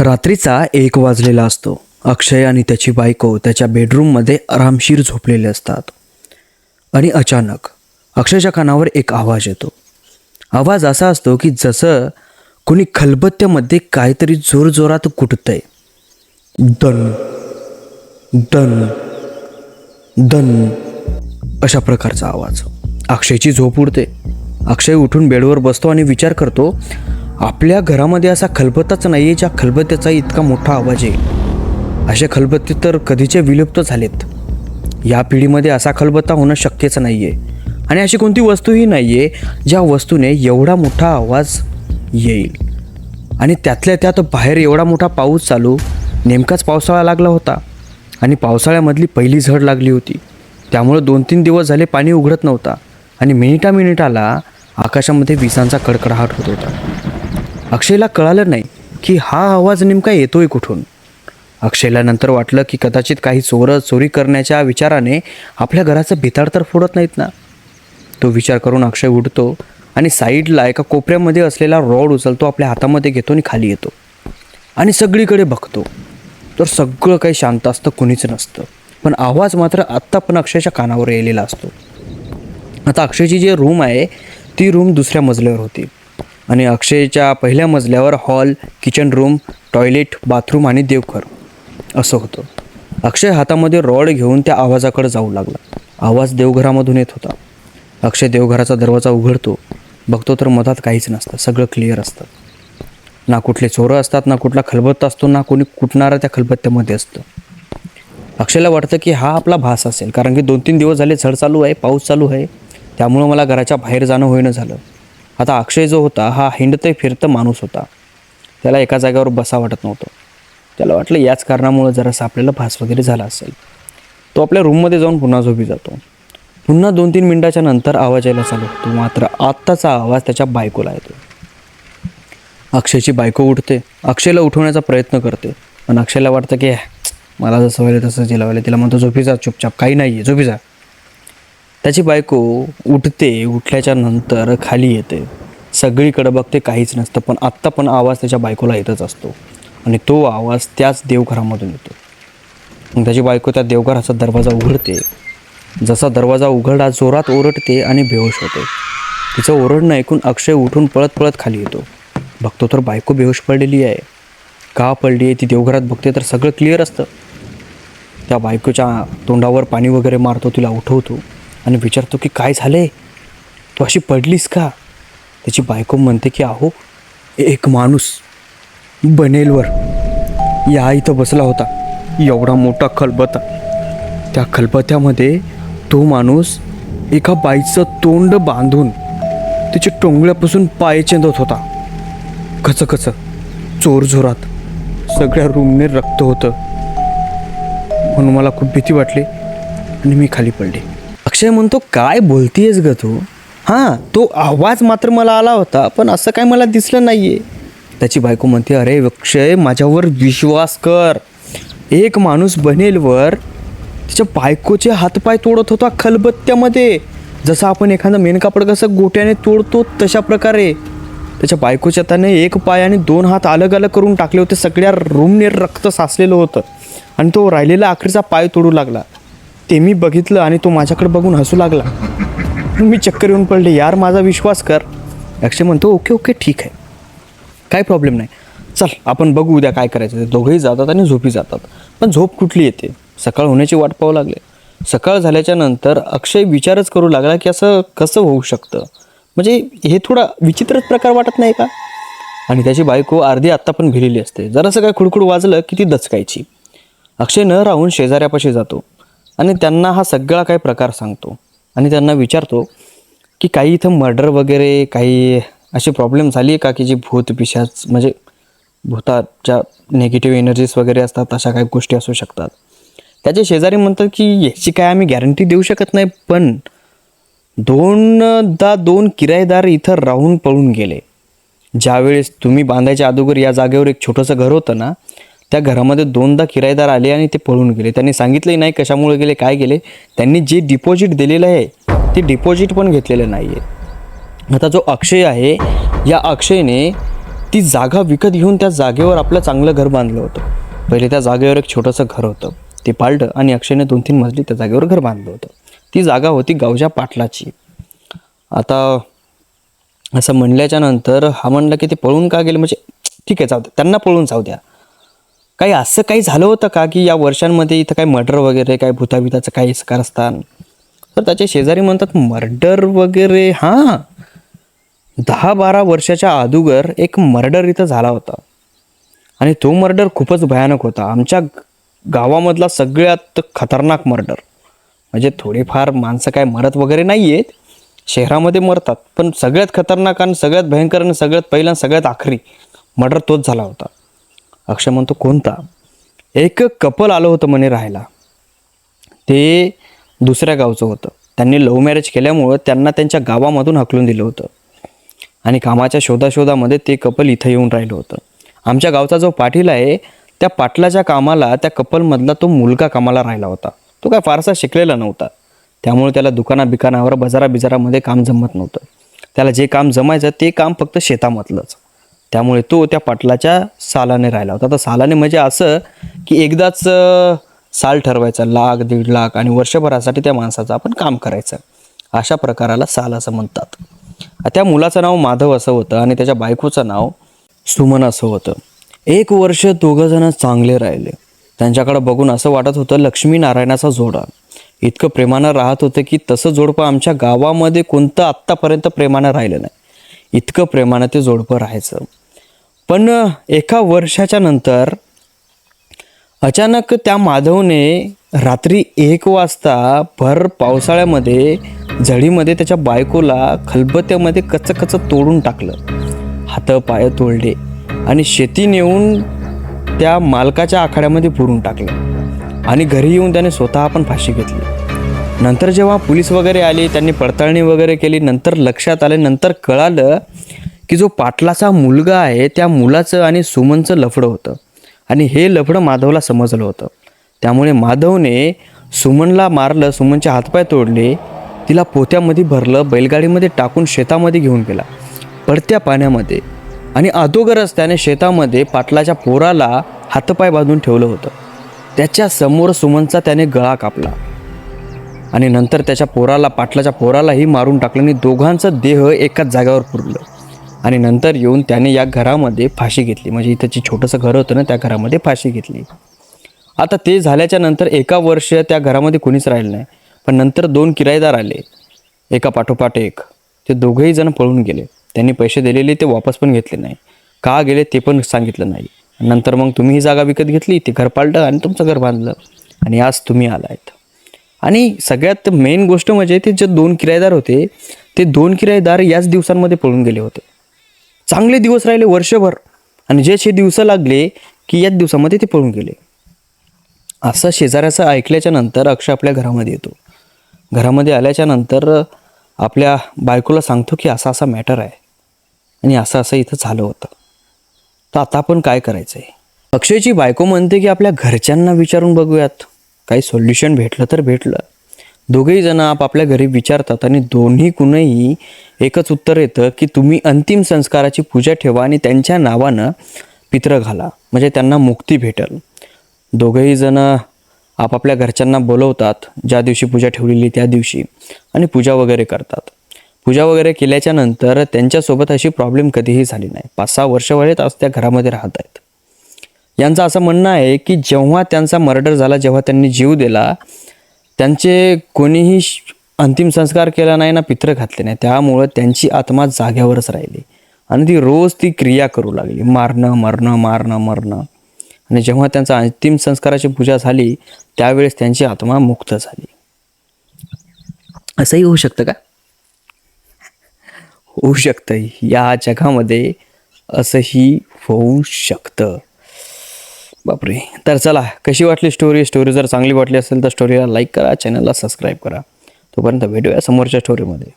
रात्रीचा एक वाजलेला असतो. अक्षय आणि त्याची बायको त्याच्या बेडरूममध्ये आरामशीर झोपलेले असतात. आणि अचानक अक्षयच्या कानावर एक आवाज येतो. आवाज असा असतो की जसं कोणी खलबत्त्यामध्ये काहीतरी जोरजोरात कुटतंय दन दन दन अशा प्रकारचा आवाज. अक्षयची झोप उडते. अक्षय उठून बेडवर बसतो आणि विचार करतो आपल्या घरामध्ये असा खलबत्ताच नाही आहे ज्या खलबत्त्याचा इतका मोठा आवाज येईल असे खलबत्ते तर कधीचे विलुप्त झालेत. या पिढीमध्ये असा खलबत्ता होणं शक्यच नाही आहे आणि अशी कोणती वस्तूही नाही आहे ज्या वस्तूने एवढा मोठा आवाज येईल. आणि त्यातल्या त्यात बाहेर एवढा मोठा पाऊस चालू नेमकाच पावसाळा लागला होता. आणि पावसाळ्यामधली पहिली झड लागली होती. त्यामुळं दोन तीन दिवस झाले पाणी उघडत नव्हता. आणि मिनिटा मिनिटाला आकाशामध्ये विसांचा कडकडाट होत होता. अक्षयला कळालं नाही की हा आवाज नेमका येतोय कुठून. अक्षयला नंतर वाटलं की कदाचित काही चोरं चोरी करण्याच्या विचाराने आपल्या घराचं भिताड तर फोडत नाहीत ना. तो विचार करून अक्षय उठतो आणि साईडला एका कोपऱ्यामध्ये असलेला रॉड उचलतो आपल्या हातामध्ये घेतो आणि खाली येतो. आणि सगळीकडे बघतो. तर सगळं काही शांत असतं कुणीच नसतं. पण आवाज मात्र आत्ता पण अक्षयच्या कानावर येलेला असतो. आता अक्षयची जी रूम आहे ती रूम दुसऱ्या मजल्यावर होती. आणि अक्षयच्या पहिल्या मजल्यावर hall kitchen room toilet bathroom आणि देवघर. असं होतं. अक्षय हातामध्ये रॉड घेऊन त्या आवाजाकडे जाऊ लागला. आवाज देवघरामधून येत होता. अक्षय देवघराचा दरवाजा उघडतो. बघतो तर मधात काहीच नसतं. सगळं क्लिअर असतं. ना कुठले चोरं असतात ना कुठला खलबत्ता असतो ना कोणी कुटणारा त्या खलबत्त्यामध्ये असतं. अक्षयला वाटतं की हा आपला भास असेल. कारण की दोन तीन दिवस झाले झड चालू आहे पाऊस चालू आहे. त्यामुळं मला घराच्या बाहेर जाणं होईनं झालं. आता अक्षय जो होता हा हिंडते फिरतं माणूस होता. त्याला एका जागेवर बसा वाटत नव्हतं. त्याला वाटलं याच कारणामुळं जरासं आपल्याला भास वगैरे झाला असेल. तो आपल्या रूममध्ये जाऊन पुन्हा झोपी जातो. पुन्हा दोन तीन मिनटाच्या नंतर आवाज यायला चालू होतो. मात्र आत्ताचा आवाज त्याच्या बायकोला येतो. अक्षयची बायको उठते. अक्षयला उठवण्याचा प्रयत्न करते. पण अक्षयला वाटतं की मला जसं व्हायला तसं जिला तिला म्हणतो झोपी जा चुपचाप. काही नाही आहे झोपी जा. त्याची बायको उठते उठल्याच्या नंतर खाली येते. सगळीकडे बघते काहीच नसतं. पण आत्ता पण आवाज त्याच्या बायकोला येतच असतो. आणि तो आवाज त्याच देवघरामधून येतो. मग त्याची बायको त्या देवघराचा दरवाजा उघडते. जसा दरवाजा उघडला जोरात ओरडते आणि बेहोश होते. तिचं ओरडणं ऐकून अक्षय उठून पळत पळत खाली येतो. बघतो तर बायको बेहोश पडलेली आहे. का पडली आहे ती देवघरात बघते तर सगळं क्लिअर असतं. त्या बायकोच्या तोंडावर पाणी वगैरे मारतो तिला उठवतो. आणि विचारतो की काय झाले तू अशी पडलीस का? त्याची बायको म्हणते की अहो एक माणूस बनेलवर. या इथं बसला होता. एवढा मोठा खलबता. त्या खलबत्यामध्ये तो माणूस एका बाईचं तोंड बांधून तिच्या टोंगळ्यापासून पाय चेंदत होता. कचं कचं चोर जोरात सगळ्या रूमने रक्त होतं. म्हणून मला खूप भीती वाटली आणि मी खाली पडले. अक्षय म्हणतो काय बोलतीयस ग तू? हां तो आवाज मात्र मला आला होता पण असं काय मला दिसलं नाही आहे त्याची बायको म्हणते अरे अक्षय माझ्यावर विश्वास कर. एक माणूस बनेलवर तिच्या बायकोचे हातपाय तोडत होता खलबत्त्यामध्ये. जसं आपण एखादं मेन कापड कसं गोट्याने तोडतो तशा प्रकारे. त्याच्या बायकोच्या त्याने एक पाय आणि दोन हात अलग अलग करून टाकले होते सगळ्या रूमने रक्त साचलेलं होतं. आणि तो राहिलेला आखरीचा पाय तोडू लागला. ते मी बघितलं आणि तो माझ्याकडे बघून हसू लागला. मी चक्कर येऊन पडले यार माझा विश्वास कर. अक्षय म्हणतो ओके ओके ठीक आहे. काय प्रॉब्लेम नाही. चल आपण बघू उद्या काय करायचं. ते दोघंही जातात आणि झोपी जातात. पण झोप कुठली येते? सकाळ होण्याची वाट पाहू लागले. सकाळ झाल्याच्यानंतर अक्षय विचारच करू लागला की असं कसं होऊ शकतं? म्हणजे हे थोडा विचित्रच प्रकार वाटत नाही का? आणि त्याची बायको अर्धी आत्ता पण भिलेली असते. जरासं काय खुडखुड वाजलं की ती दचकायची. अक्षय न राहून शेजाऱ्यापाशी जातो. आणि त्यांना हा सगळा काही प्रकार सांगतो. आणि त्यांना विचारतो की काही इथं मर्डर वगैरे काही अशी प्रॉब्लेम झाली आहे का की जी भूत पिशाच म्हणजे भूताच्या नेगेटिव्ह एनर्जीज वगैरे असतात अशा काही गोष्टी असू शकतात. त्याचे शेजारी म्हणतात की याची काय आम्ही गॅरंटी देऊ शकत नाही पण दोनदा दोन किरायदार इथं राहून पळून गेले. ज्यावेळेस तुम्ही बांधायच्या अगोदर या जागेवर एक छोटंसं घर होतं ना त्या घरामध्ये दोनदा किरायेदार आले आणि ते पळून गेले. त्यांनी सांगितलंही नाही कशामुळे गेले काय गेले. त्यांनी जे डिपॉझिट दिलेलं आहे ते डिपॉझिट पण घेतलेलं नाही आहे आता जो अक्षय आहे या अक्षयने ती जागा विकत घेऊन त्या जागेवर आपलं चांगलं घर बांधलं होतं. पहिले त्या जागेवर एक छोटंसं घर होतं. ते पाळलं आणि अक्षयने दोन तीन मजली त्या जागेवर घर बांधलं होतं. ती जागा होती गावच्या पाटलाची. आता असं म्हणल्याच्या नंतर हा म्हणला की ते पळून का गेले? म्हणजे ठीक आहे जाऊ द्या त्यांना पळून जाऊ द्या. काही असं काही झालं होतं का की या वर्षांमध्ये इथं काही मर्डर वगैरे काही भूताभिताचं काही कारस्थान? तर त्याचे शेजारी म्हणतात मर्डर वगैरे हां. दहा बारा वर्षाच्या अदुगर एक मर्डर इथं झाला होता. आणि तो मर्डर खूपच भयानक होता. आमच्या गावामधला सगळ्यात खतरनाक मर्डर म्हणजे थोडेफार माणसं काय मरत वगैरे नाही आहेत शहरामध्ये मरतात. पण सगळ्यात खतरनाक आणि सगळ्यात भयंकर आणि सगळ्यात पहिला सगळ्यात आखरी मर्डर तोच झाला होता. अक्षय म्हणतो कोणता? एक कपल आलं होतं म्हणे राहायला. ते दुसऱ्या गावचं होतं. त्यांनी लव्ह मॅरेज केल्यामुळं त्यांना त्यांच्या गावामधून हकलून दिलं होतं. आणि कामाच्या शोधाशोधामध्ये ते कपल इथं येऊन राहिलं होतं. आमच्या गावचा जो पाटील आहे त्या पाटलाच्या कामाला त्या कपलमधला तो मुलगा कामाला राहिला होता. तो काय फारसा शिकलेला नव्हता. त्यामुळे त्याला दुकाना बिकानावर बाजारा बिजारामध्ये काम जमत नव्हतं. त्याला जे काम जमायचं ते काम फक्त शेतामधलंच. त्यामुळे तो त्या पाटलाच्या सालाने राहिला होता. तर सालाने म्हणजे असं की एकदाच साल ठरवायचा लाख दीड लाख आणि वर्षभरासाठी त्या माणसाचं आपण काम करायचं. अशा प्रकाराला साल असं म्हणतात. त्या मुलाचं नाव माधव असं होतं आणि त्याच्या बायकोचं नाव सुमन असं होतं. एक वर्ष दोघं जण चांगले राहिले. त्यांच्याकडे बघून असं वाटत होतं लक्ष्मीनारायणाचा जोडा. इतकं प्रेमानं राहत होतं की तसं जोडपं आमच्या गावामध्ये कोणतं आत्तापर्यंत प्रेमानं राहिलं नाही. इतकं प्रेमानं ते जोडपं राहायचं. पण एका वर्षाच्या नंतर अचानक त्या माधवने रात्री एक वाजता भर पावसाळ्यामध्ये झडीमध्ये त्याच्या बायकोला खलबत्त्यामध्ये कचकच तोडून टाकलं. हात पाय तोडले आणि शेती नेऊन त्या मालकाच्या आखाड्यामध्ये पुरून टाकलं आणि घरी येऊन त्याने स्वतः पण फाशी घेतली. नंतर जेव्हा पोलीस वगैरे आले त्यांनी पडताळणी वगैरे केली नंतर लक्षात आले नंतर कळालं की जो पाटलाचा मुलगा आहे त्या मुलाचं आणि सुमनचं लफडं होतं. आणि हे लफडं माधवला समजलं होतं. त्यामुळे माधवने सुमनला मारलं सुमनचे हातपाय तोडले तिला पोत्यामध्ये भरलं बैलगाडीमध्ये टाकून शेतामध्ये घेऊन गेला. पडत्या पाण्यामध्ये. आणि अधोगरच त्याने शेतामध्ये पाटलाच्या पोराला हातपाय बांधून ठेवलं होतं. त्याच्यासमोर सुमनचा त्याने गळा कापला. आणि नंतर त्याच्या पोराला पाटलाच्या पोरालाही मारून टाकलं आणि दोघांचं देह एकाच जागेवर पुरलं. आणि नंतर येऊन त्याने या घरामध्ये फाशी घेतली. म्हणजे इथं जे छोटंसं घर होतं ना त्या घरामध्ये फाशी घेतली. आता ते झाल्याच्यानंतर एका वर्ष त्या घरामध्ये कोणीच राहिलं नाही. पण नंतर दोन किरायदार आले. एका पाठोपाठ एक. ते दोघेही जण पळून गेले. त्यांनी पैसे दिलेले ते वापस पण घेतले नाही. का गेले ते पण सांगितलं नाही. नंतर मग तुम्ही ही जागा विकत घेतली ते घर पाळलं आणि तुमचं घर बांधलं. आणि आज तुम्ही आलायत. आणि सगळ्यात मेन गोष्ट म्हणजे ते जे दोन किरायदार होते ते दोन किरायदार याच दिवसांमध्ये पळून गेले होते. चांगले दिवस राहिले वर्षभर. आणि जे शे दिवस लागले की याच दिवसामध्ये ते पळून गेले. असं शेजाऱ्याचं ऐकल्याच्या नंतर अक्षय आपल्या घरामध्ये येतो. घरामध्ये आल्याच्यानंतर आपल्या बायकोला सांगतो की असा असा मॅटर आहे. आणि असं असं इथं झालं होतं. तर आता आपण काय करायचं आहे अक्षयची बायको म्हणते की आपल्या घरच्यांना विचारून बघूयात. काही सोल्युशन भेटलं तर भेटलं. दोघेही जण आपापल्या घरी विचारतात आणि दोन्ही कुणही एकच उत्तर येतं की तुम्ही अंतिम संस्काराची पूजा ठेवा आणि त्यांच्या नावानं पित्र घाला. म्हणजे त्यांना मुक्ती भेटेल. दोघेही जण आपापल्या घरच्यांना बोलवतात ज्या दिवशी पूजा ठेवलेली त्या दिवशी आणि पूजा वगैरे करतात. पूजा वगैरे केल्याच्यानंतर त्यांच्यासोबत अशी प्रॉब्लेम कधीही झाली नाही. पाच सहा वर्ष वळेत आज त्या घरामध्ये राहत आहेत. यांचं असं म्हणणं आहे की जेव्हा त्यांचा मर्डर झाला जेव्हा त्यांनी जीव दिला त्यांचे कोणीही श- अंतिम संस्कार केला नाही ना पित्र घातले नाही. त्यामुळं त्यांची आत्मा जाग्यावरच राहिली. आणि ती रोज ती क्रिया करू लागली. मारणं मरणं मारणं मरणं. आणि जेव्हा त्यांचा अंतिम संस्काराची पूजा झाली त्यावेळेस त्यांची आत्मा मुक्त झाली. असंही होऊ शकतं का? होऊ शकतं. या जगामध्ये असंही होऊ शकतं. बापरे. तर चला कशी वाटली स्टोरी स्टोरी जर चांगली वाटली असेल तर स्टोरीला लाईक करा चॅनलला सबस्क्राईब करा. तोपर्यंत भेटूया समोरच्या स्टोरीमध्ये